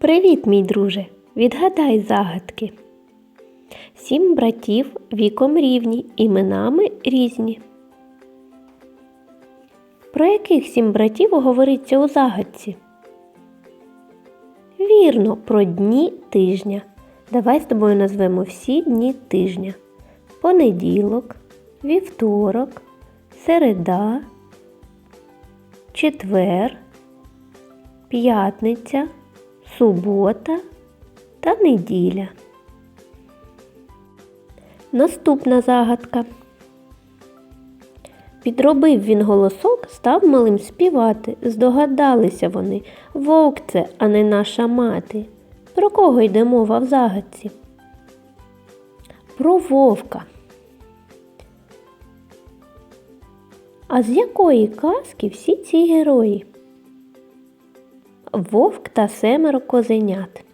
Привіт, мій друже! Відгадай загадки. Сім братів віком рівні, іменами різні. Про яких сім братів говориться у загадці? Вірно, про дні тижня. Давай з тобою назвемо всі дні тижня. Понеділок, вівторок, середа, четвер, п'ятниця, субота та неділя. Наступна загадка. Підробив він голосок, став малим співати. Здогадалися вони. Вовк це, а не наша мати. Про кого йде мова в загадці? Про вовка. А з якої казки всі ці герої? Вовк та семеро козенят.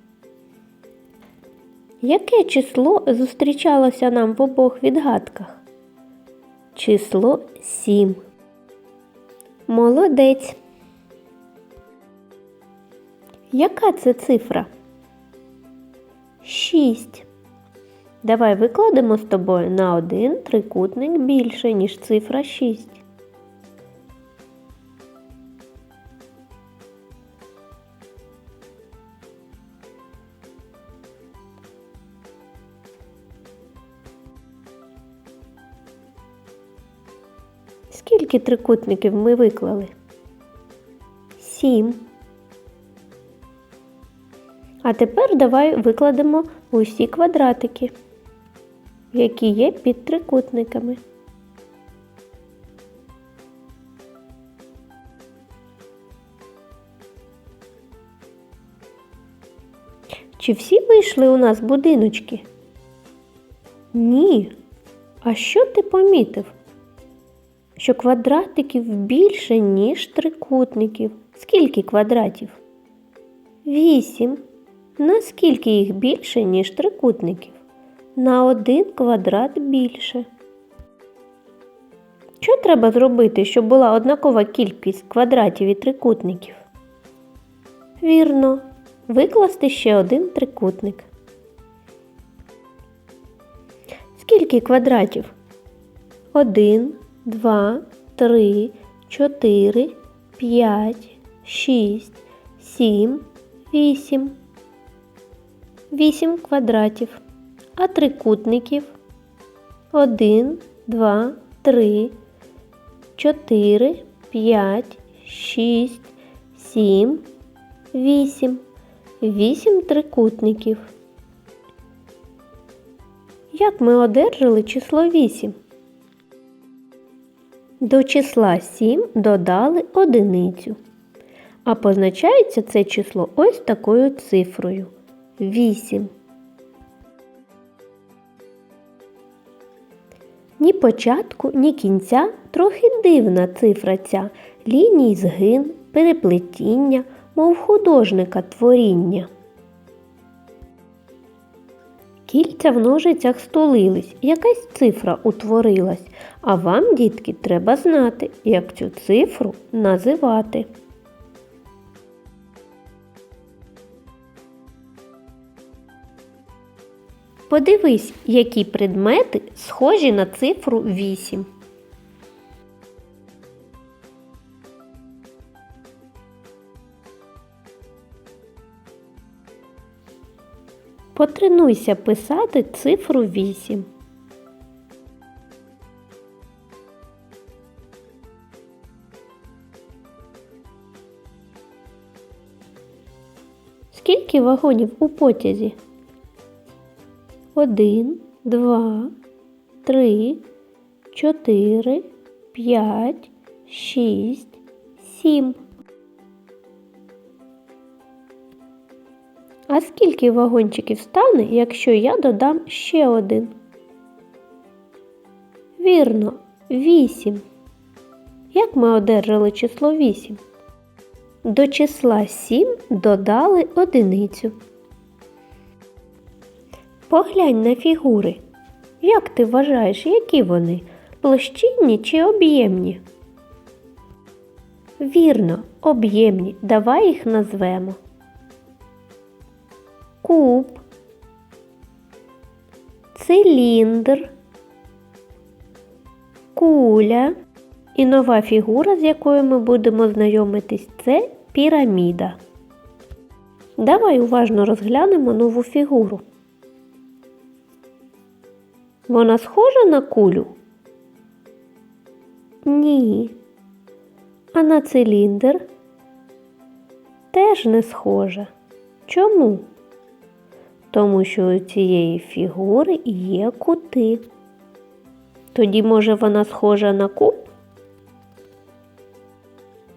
Яке число зустрічалося нам в обох відгадках? Число 7. Молодець. Яка це цифра? 6. Давай викладемо з тобою на один трикутник більше, ніж цифра 6. Скільки трикутників ми виклали? Сім. А тепер давай викладемо усі квадратики, які є під трикутниками. Чи всі вийшли у нас будиночки? Ні. А що ти помітив? Що квадратиків більше, ніж трикутників. Скільки квадратів? Вісім. Наскільки їх більше, ніж трикутників? На один квадрат більше. Що треба зробити, щоб була однакова кількість квадратів і трикутників? Вірно, викласти ще один трикутник. Скільки квадратів? Один, два, три, чотири, п'ять, шість, сім, вісім. Вісім квадратів. А трикутників? Один, два, три, чотири, п'ять, шість, сім, вісім. Вісім трикутників. Як ми одержали число 8? До числа 7 додали одиницю. А позначається це число ось такою цифрою 8. Ні початку, ні кінця трохи дивна цифра ця, ліній згин, переплетіння, мов художника творіння. Кільця в ножицях стулились, якась цифра утворилась, а вам, дітки, треба знати, як цю цифру називати. Подивись, які предмети схожі на цифру 8. Потренуйся писати цифру 8. Скільки вагонів у потязі? Один, два, три, чотири, п'ять, шість, сім. А скільки вагончиків стане, якщо я додам ще один? Вірно, вісім. Як ми одержали число 8? До числа 7 додали одиницю. Поглянь на фігури. Як ти вважаєш, які вони? Площинні чи об'ємні? Вірно, об'ємні. Давай їх назвемо. Куб, циліндр, куля і нова фігура, з якою ми будемо знайомитись, це піраміда. Давай уважно розглянемо нову фігуру. Вона схожа на кулю? Ні. А на циліндр? Теж не схожа. Чому? Тому що у цієї фігури є кути. Тоді, може, вона схожа на куб?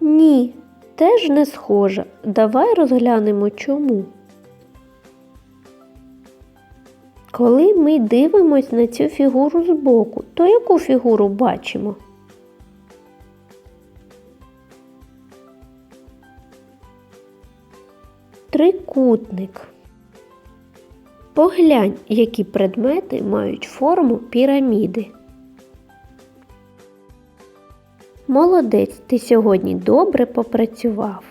Ні, теж не схожа. Давай розглянемо чому. Коли ми дивимось на цю фігуру збоку, то яку фігуру бачимо? Трикутник. Поглянь, які предмети мають форму піраміди. Молодець, ти сьогодні добре попрацював.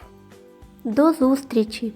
До зустрічі!